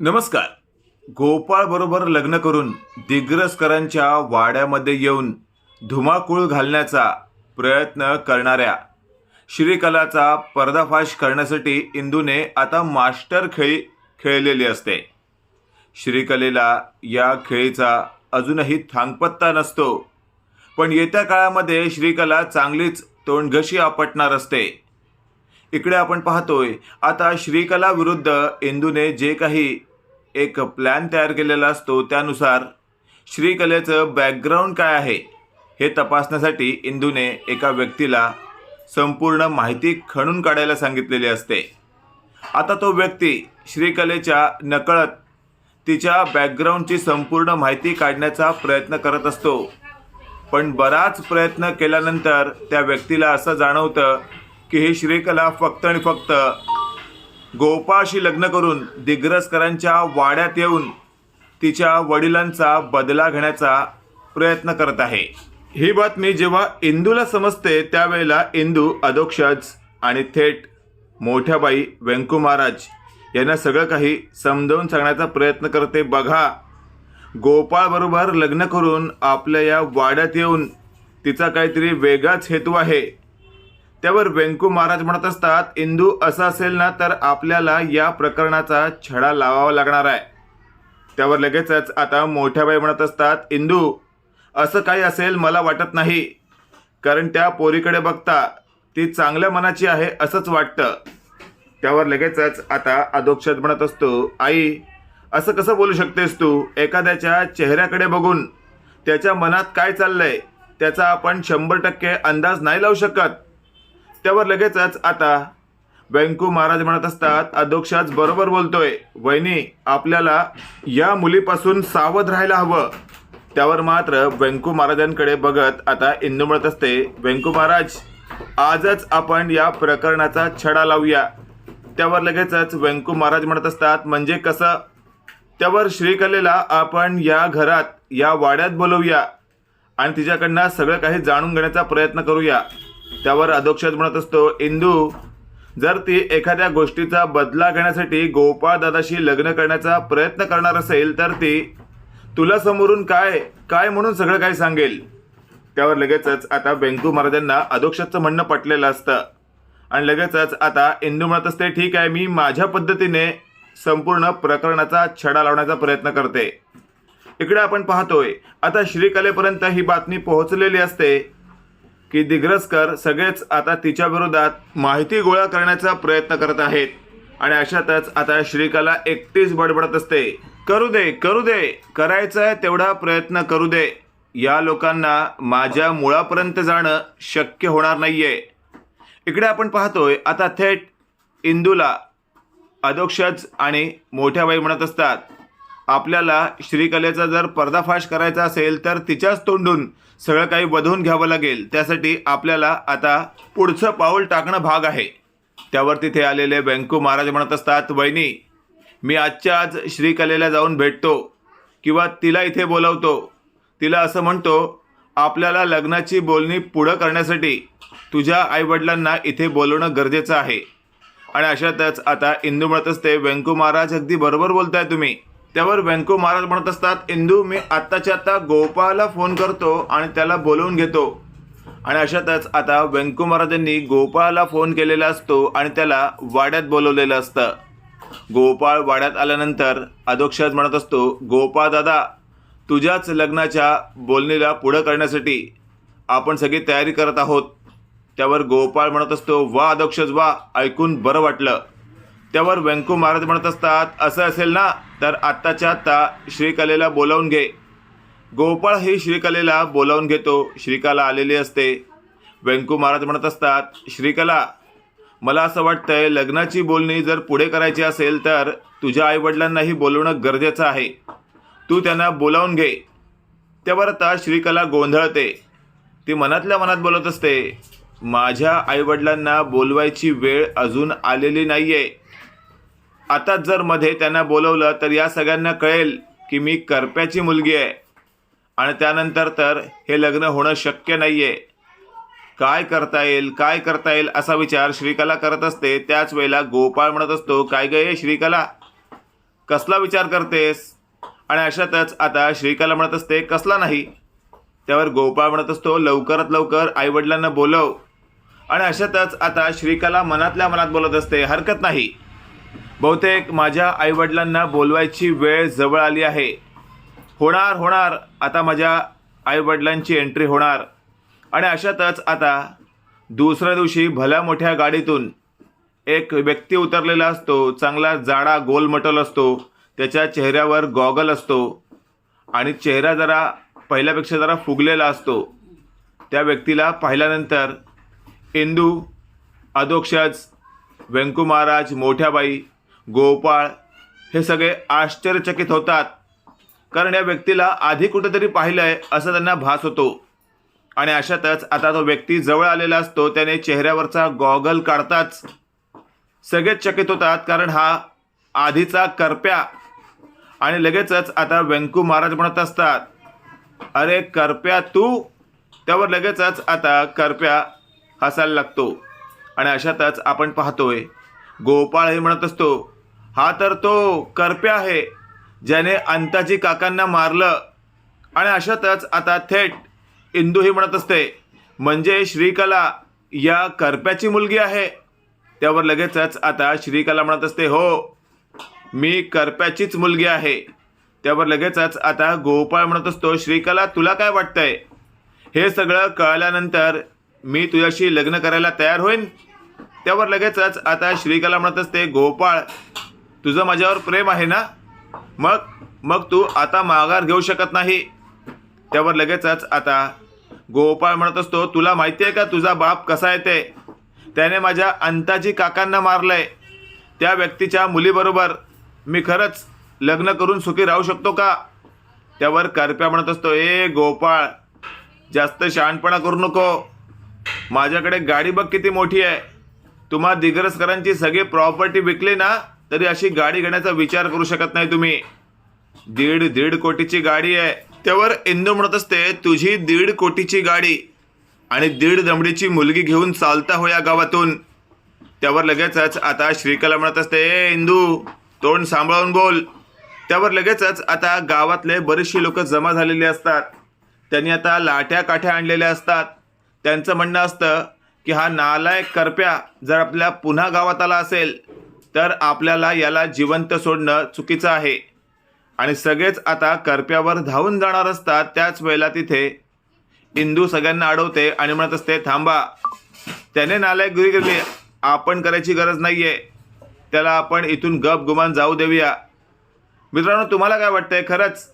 नमस्कार. गोपाळ बरोबर लग्न करून दिग्रसकरांच्या वाड्यामध्ये येऊन धुमाकूळ घालण्याचा प्रयत्न करणाऱ्या श्रीकलाचा पर्दाफाश करण्यासाठी इंदूने आता मास्टर खेळी खेळलेली असते. श्रीकलेला या खेळीचा अजूनही थांगपत्ता नसतो. पण येत्या काळामध्ये श्रीकला चांगलीच तोंडघशी आपटणार असते. इकडे आपण पाहतोय आता श्रीकला विरुद्ध इंदूने जे काही एक प्लॅन तयार केलेला असतो त्यानुसार श्रीकलेचं बॅकग्राऊंड काय आहे हे तपासण्यासाठी इंदूने एका व्यक्तीला संपूर्ण माहिती खणून काढायला सांगितलेली असते. आता तो व्यक्ती श्रीकलेच्या नकळत तिच्या बॅकग्राऊंडची संपूर्ण माहिती काढण्याचा प्रयत्न करत असतो. पण बराच प्रयत्न केल्यानंतर त्या व्यक्तीला असं जाणवतं की ही श्रीकला फक्त आणि फक्त गोपाळशी लग्न करून दिग्रसकरांच्या वाड्यात येऊन तिच्या वडिलांचा बदला घेण्याचा प्रयत्न करत आहे. ही बातमी जेव्हा इंदूला समजते त्यावेळेला इंदू अधोक्षज आणि थेट मोठ्याबाई व्यंकू महाराज यांना सगळं काही समजावून सांगण्याचा प्रयत्न करते. बघा गोपाळबरोबर लग्न करून आपल्या या वाड्यात येऊन तिचा काहीतरी वेगळाच हेतू आहे. त्यावर व्यंकू महाराज म्हणत असतात इंदू असं असेल ना तर आपल्याला या प्रकरणाचा छडा लावावा लागणार आहे. त्यावर लगेचच आता मोठ्या बाई म्हणत असतात इंदू असं काही असेल मला वाटत नाही. कारण त्या पोरीकडे बघता ती चांगल्या मनाची आहे असंच वाटतं. त्यावर लगेचच आता अधोक्षत म्हणत असतो आई असं कसं बोलू शकतेस तू? एखाद्याच्या चेहऱ्याकडे बघून त्याच्या मनात काय चाललंय? त्याचा आपण शंभर टक्के अंदाज नाही लावू शकत. त्यावर लगेचच आता व्यंकू महाराज म्हणत असतात अध्यक्षाच बरोबर बोलतोय. वहिनी आपल्याला या मुलीपासून सावध राहायला हवं. त्यावर मात्र व्यंकू महाराजांकडे बघत आता इंदू म्हणत असते व्यंकू महाराज आजच आपण या प्रकरणाचा छडा लावूया. त्यावर लगेचच व्यंकू महाराज म्हणत असतात म्हणजे कसं? त्यावर श्रीकलेला आपण या घरात या वाड्यात बोलवूया आणि तिच्याकडनं सगळं काही जाणून घेण्याचा प्रयत्न करूया. त्यावर अधोक्षज म्हणत असतो इंदू जर ती एखाद्या गोष्टीचा बदला घेण्यासाठी गोपाळ दादाशी लग्न करण्याचा प्रयत्न करणार असेल तर ती तुला समोरून काय काय म्हणून सगळं काही सांगेल? त्यावर लगेचच आता व्यंकू महाराजांना अधोक्षजचं म्हणणं पटलेलं असतं. आणि लगेचच आता इंदू म्हणत असते ठीक आहे मी माझ्या पद्धतीने संपूर्ण प्रकरणाचा छडा लावण्याचा प्रयत्न करते. इकडे आपण पाहतोय आता श्रीकलेपर्यंत ही बातमी पोहोचलेली असते. की दिग्रसकर सगळेच आता तिच्या विरोधात माहिती गोळा करण्याचा प्रयत्न करत आहेत. आणि अशातच आता श्रीकला एकटीच बडबडत असते. करू दे करू दे करायचा आहे तेवढा प्रयत्न करू दे. या लोकांना माझ्या मुळापर्यंत जाणं शक्य होणार नाहीये. इकडे आपण पाहतोय आता थेट इंदूला. अधोक्षज आणि मोठ्या बाई म्हणत असतात. आपल्याला श्रीकलेचा जर पर्दाफाश करायचा असेल तर तिच्याच तोंडून सगळं काही वधवून घ्यावं लागेल. त्यासाठी आपल्याला आता पुढचं पाऊल टाकणं भाग आहे. त्यावर तिथे आलेले व्यंकू महाराज म्हणत असतात वहिनी मी आजच्या आज श्रीकलेला जाऊन भेटतो किंवा तिला इथे बोलवतो. तिला असं म्हणतो आपल्याला लग्नाची बोलणी पुढं करण्यासाठी तुझ्या आईवडिलांना इथे बोलवणं गरजेचं आहे. आणि अशातच आता इंदू म्हणत असते व्यंकू महाराज अगदी बरोबर बोलताय तुम्ही. त्यावर व्यंकू महाराज म्हणत असतात इंदू मी आत्ताच्या आत्ता गोपाळला फोन करतो आणि त्याला बोलवून घेतो. आणि अशातच आता व्यंकू महाराजांनी गोपाळला फोन केलेला असतो आणि त्याला वाड्यात बोलवलेलं असतं. गोपाळ वाड्यात आल्यानंतर अधोक्षज म्हणत असतो गोपाळ दादा तुझ्याच लग्नाच्या बोलणीला पुढं करण्यासाठी आपण सगळी तयारी करत आहोत. त्यावर गोपाळ म्हणत असतो वा अधोक्षज वा ऐकून बरं वाटलं. त्यावर व्यंकू महाराज म्हणत असतात असं असेल ना तर आत्ताच्या आत्ता श्रीकलेला बोलावून घे. गोपाळ ही श्रीकलेला बोलावून घेतो श्रीकला आलेली असते. व्यंकू महाराज म्हणत असतात श्रीकला मला असं वाटतंय लग्नाची बोलणी जर पुढे करायची असेल तर तुझ्या आईवडिलांनाही बोलवणं गरजेचं आहे. तू त्यांना बोलावून घे. त्यावर आता श्रीकला गोंधळते. ती मनातल्या मनात बोलत असते माझ्या आईवडिलांना बोलवायची वेळ अजून आलेली नाही आहे आताच जर मध्ये त्यांना बोलवलं तर या सगळ्यांना कळेल की मी करप्याची मुलगी आहे. आणि त्यानंतर तर हे लग्न होणं शक्य नाही आहे काय करता येईल काय करता येईल असा विचार श्रीकला करत असते. त्याच वेळेला गोपाळ म्हणत असतो काय गे श्रीकला? कसला विचार करतेस? आणि अशातच आता श्रीकला म्हणत असते कसला नाही? त्यावर गोपाळ म्हणत असतो लवकरात लवकर आईवडिलांना बोलव. आणि अशातच आता श्रीकला मनातल्या मनात बोलत असते हरकत नाही. बहुतेक माझ्या आईवडिलांना बोलवायची वेळ जवळ आली आहे. होणार होणार. आता माझ्या आईवडिलांची एंट्री होणार. आणि अशातच आता दुसऱ्या दिवशी भल्या मोठ्या गाडीतून एक व्यक्ती उतरलेला असतो. चांगला जाडा गोलमटल असतो. त्याच्या चेहऱ्यावर गॉगल असतो. आणि चेहरा जरा पहिल्यापेक्षा जरा फुगलेला असतो. त्या व्यक्तीला पाहिल्यानंतर इंदू अधोक्षज व्यंकू महाराज मोठ्याबाई गोपाळ हे सगळे आश्चर्यचकित होतात. कारण या व्यक्तीला आधी कुठेतरी पाहिलं आहे असं त्यांना भास होतो. आणि अशातच आता तो व्यक्ती जवळ आलेला असतो त्याने चेहऱ्यावरचा गॉगल काढताच सगळेच चकित होतात कारण हा आधीचा करप्या. आणि लगेचच आता व्यंकू महाराज म्हणत असतात अरे करप्या तू? त्यावर लगेचच आता करप्या हसायला लागतो. आणि अशातच आपण पाहतोय गोपाळ हे म्हणत असतो हा तर तो करप्या आहे ज्याने अंताजी काकांना मारलं. आणि अशातच आता थेट इंदू ही म्हणत असते म्हणजे श्रीकला या करप्याची मुलगी आहे. त्यावर लगेचच आता श्रीकला म्हणत असते हो मी करप्याचीच मुलगी आहे. त्यावर लगेचच आता गोपाळ म्हणत असतो श्रीकला तुला काय वाटतंय? हे सगळं कळल्यानंतर मी तुझ्याशी लग्न करायला तयार होईन? त्यावर लगेचच आता श्रीकला म्हणत असते गोपाळ तुझं माझ्यावर प्रेम आहे ना? मग मग तू आता माघार घेऊ शकत नाही. त्यावर लगेचच आता गोपाळ म्हणत असतो तुला माहिती आहे का तुझा बाप कसा येते त्याने माझ्या अंताजी काकांना मारलंय. त्या व्यक्तीच्या मुलीबरोबर मी खरंच लग्न करून सुखी राहू शकतो का? त्यावर करप्या म्हणत असतो ए गोपाळ जास्त शहाणपणा करू नको. माझ्याकडे गाडी बघ किती मोठी आहे. तुम्हा दिग्रसकरांची सगळी प्रॉपर्टी विकली ना? तरी अशी गाडी घेण्याचा विचार करू शकत नाही तुम्ही. दीड दीड कोटीची गाडी आहे. त्यावर इंदू म्हणत असते तुझी दीड कोटीची गाडी आणि दीड दमडीची मुलगी घेऊन चालता हो या गावातून. त्यावर लगेचच आता श्रीकला म्हणत असते ए इंदू तोंड सांभाळून बोल. त्यावर लगेचच आता गावातले बरेचशी लोक जमा झालेली असतात. त्यांनी आता लाठ्या काठ्या आणलेल्या असतात. त्यांचं म्हणणं असतं की हा नालायक करप्या जर आपल्या पुन्हा गावात आला असेल तर आपल्याला याला जिवंत सोडणं चुकीचं आहे. आणि सगळेच आता करप्यावर धावून जाणार असतात त्याच वेळेला तिथे. इंदू सगळ्यांना अडवते आणि म्हणत असते थांबा त्याने नालायकगिरी केली आपण करायची गरज नाही आहे त्याला आपण इथून गप गुमान जाऊ देऊया. मित्रांनो तुम्हाला काय वाटतंय? खरंच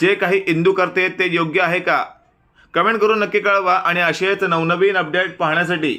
जे काही इंदू करते ते योग्य आहे का? कमेंट करून नक्की कळवा आणि असेच नवनवीन अपडेट पाहण्यासाठी